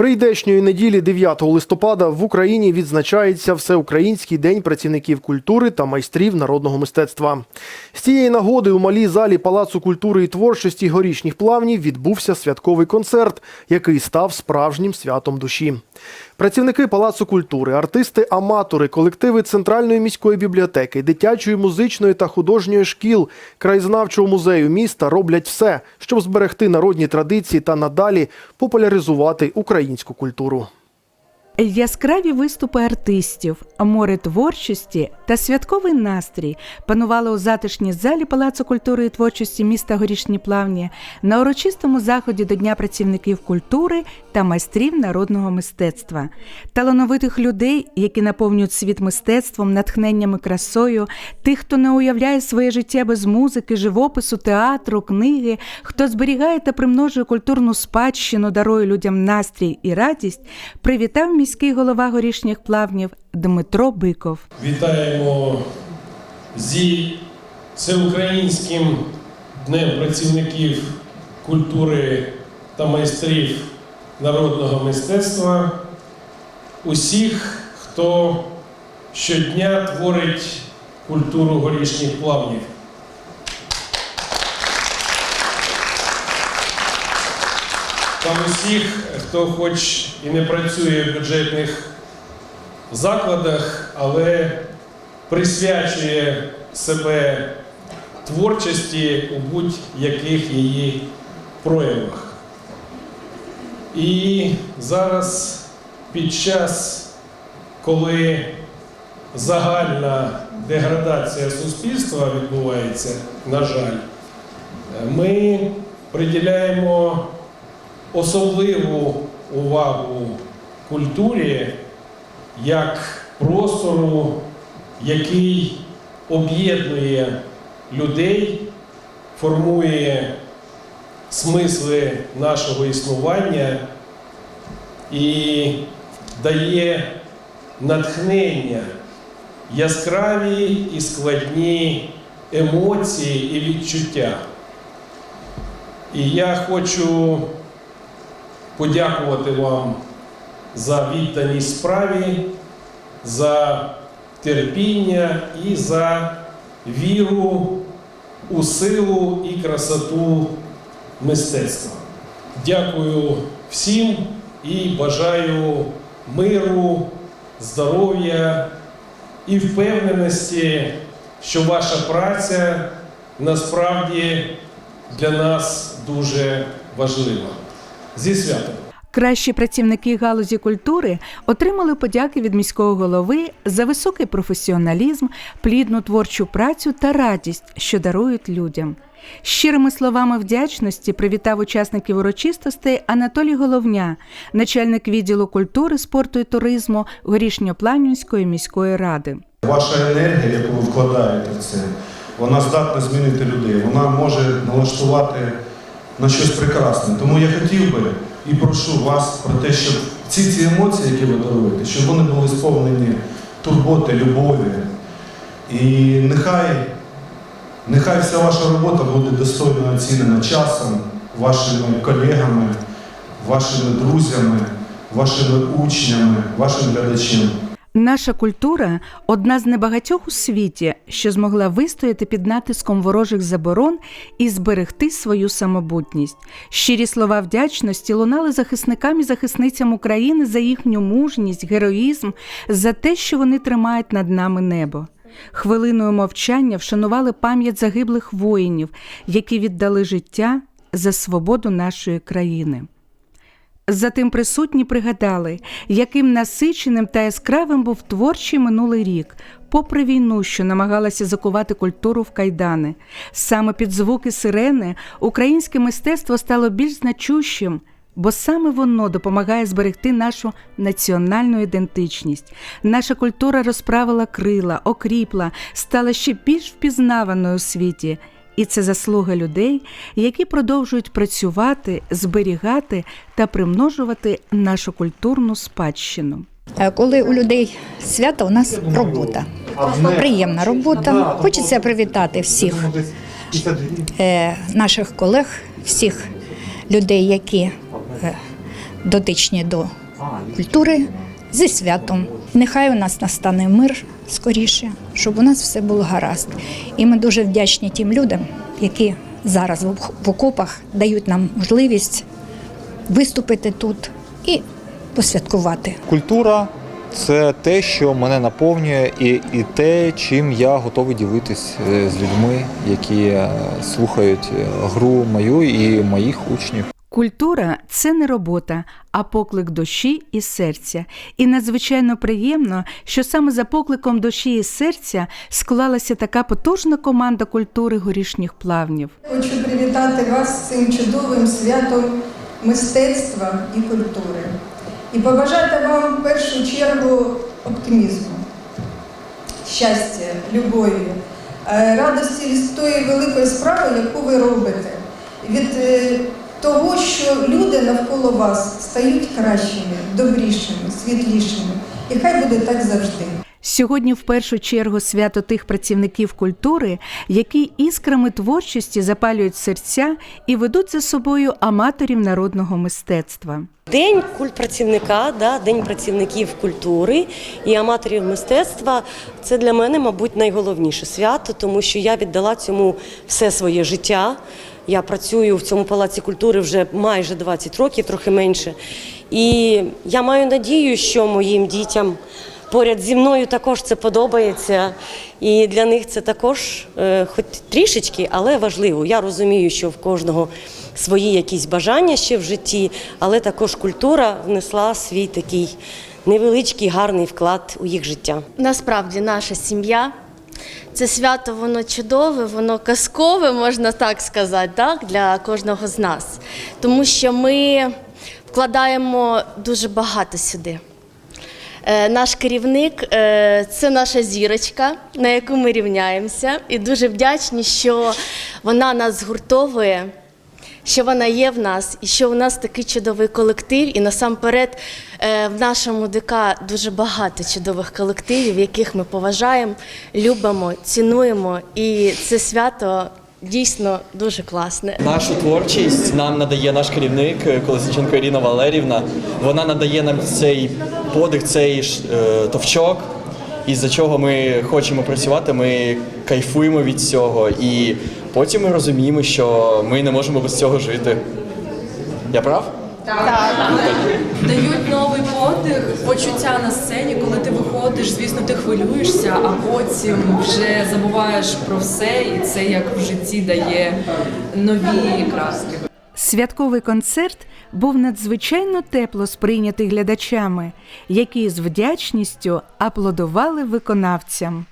Прийдешньої неділі 9 листопада в Україні відзначається Всеукраїнський день працівників культури та майстрів народного мистецтва. З цієї нагоди у малій залі Палацу культури і творчості горішніх плавнів відбувся святковий концерт, який став справжнім святом душі. Працівники Палацу культури, артисти-аматори, колективи Центральної міської бібліотеки, дитячої музичної та художньої шкіл, краєзнавчого музею міста роблять все, щоб зберегти народні традиції та надалі популяризувати українську культуру. Яскраві виступи артистів, море творчості та святковий настрій панували у затишній залі Палацу культури і творчості міста Горішні Плавні на урочистому заході до Дня працівників культури та майстрів народного мистецтва, талановитих людей, які наповнюють світ мистецтвом, натхненням і красою, тих, хто не уявляє своє життя без музики, живопису, театру, книги, хто зберігає та примножує культурну спадщину, дарує людям настрій і радість, привітав міський голова горішніх плавнів Дмитро Биков. Вітаємо зі всеукраїнським днем працівників культури та майстрів народного мистецтва усіх, хто щодня творить культуру горішніх плавнів. Там усіх, хто хоч і не працює в бюджетних закладах, але присвячує себе творчості у будь-яких її проявах. І зараз під час, коли загальна деградація суспільства відбувається, на жаль, ми приділяємо особливу увагу культурі як простору, який об'єднує людей, формує смисли нашого існування і дає натхнення, яскраві і складні емоції і відчуття. І я хочу подякувати вам за відданість справі, за терпіння і за віру у силу і красоту мистецтва. Дякую всім і бажаю миру, здоров'я і впевненості, що ваша праця насправді для нас дуже важлива. Зі святом! Кращі працівники галузі культури отримали подяки від міського голови за високий професіоналізм, плідну творчу працю та радість, що дарують людям. Щирими словами вдячності привітав учасників урочистостей Анатолій Головня, начальник відділу культури, спорту і туризму Горішньопланівської міської ради. Ваша енергія, яку ви вкладаєте в це, вона здатна змінити людей. Вона може налаштувати на щось прекрасне. Тому я хотів би і прошу вас про те, щоб ці ці емоції, які ви даруєте, щоб вони були сповнені турботи, любові. І нехай, нехай вся ваша робота буде достойно оцінена часом, вашими колегами, вашими друзями, вашими учнями, вашим глядачем. Наша культура одна з небагатьох у світі, що змогла вистояти під натиском ворожих заборон і зберегти свою самобутність. Щирі слова вдячності лунали захисникам і захисницям України за їхню мужність, героїзм, за те, що вони тримають над нами небо. Хвилиною мовчання вшанували пам'ять загиблих воїнів, які віддали життя за свободу нашої країни. Затим присутні пригадали, яким насиченим та яскравим був творчий минулий рік, попри війну, що намагалася закувати культуру в кайдани. Саме під звуки сирени українське мистецтво стало більш значущим, бо саме воно допомагає зберегти нашу національну ідентичність. Наша культура розправила крила, окріпла, стала ще більш впізнаваною у світі. І це заслуга людей, які продовжують працювати, зберігати та примножувати нашу культурну спадщину. Е, Коли у людей свято, у нас робота. Приємна робота. Хочеться привітати всіх е, наших колег, всіх людей, які е, дотичні до культури зі святом. Нехай у нас настане мир скоріше, щоб у нас все було гаразд. І ми дуже вдячні тим людям, які зараз в окопах дають нам можливість виступити тут і посвяткувати. Культура це те, що мене наповнює, і, і те, чим я готовий ділитись е, з людьми, які е, слухають е, гру мою і моїх учнів. Культура це не робота, а поклик душі і серця. І надзвичайно приємно, що саме за покликом душі і серця склалася така потужна команда культури горішніх плавнів. Хочу привітати вас з цим чудовим святом мистецтва і культури. І побажати вам в першу чергу оптимізму, щастя, любові, е, радості від тої великої справи, яку ви робите, від е, того, що люди навколо вас стають кращими, добрішими, світлішими. І хай буде так завжди. Сьогодні в першу чергу свято тих працівників культури, які іскрами творчості запалюють серця і ведуть за собою аматорів народного мистецтва. День культпрацівника, да, День працівників культури і аматорів мистецтва це для мене, мабуть, найголовніше свято, тому що я віддала цьому все своє життя. Я працюю в цьому палаці культури вже майже 20 років, трохи менше. І я маю надію, що моїм дітям поряд зі мною також це подобається. І для них це також, е, хоч трішечки, але важливо. Я розумію, що в кожного свої якісь бажання ще в житті, але також культура внесла свій такий невеличкий гарний вклад у їх життя. Насправді наша сім'я. Це свято воно чудове, воно казкове, можна так сказати, так, для кожного з нас. Тому що ми вкладаємо дуже багато сюди. Е, Наш керівник е, це наша зірочка, на яку ми рівняємося, і дуже вдячні, що вона нас згуртовує, що вона є в нас, і що у нас такий чудовий колектив. І насамперед е, в нашому ДК дуже багато чудових колективів, яких ми поважаємо, любимо, цінуємо. І це свято дійсно дуже класне. Нашу творчість нам надає наш керівник Колесниченко Ірина Валерівна. Вона надає нам цей подих, цей ж, е, товчок, із-за чого ми хочемо працювати. Ми кайфуємо від цього, і потім ми розуміємо, що ми не можемо без цього жити. Я прав? Так. дають новий подих, почуття на сцені, коли ти виходиш, звісно, ти хвилюєшся, а потім вже забуваєш про все, і це як в житті дає нові краски. Святковий концерт був надзвичайно тепло сприйнятий глядачами, які з вдячністю аплодували виконавцям.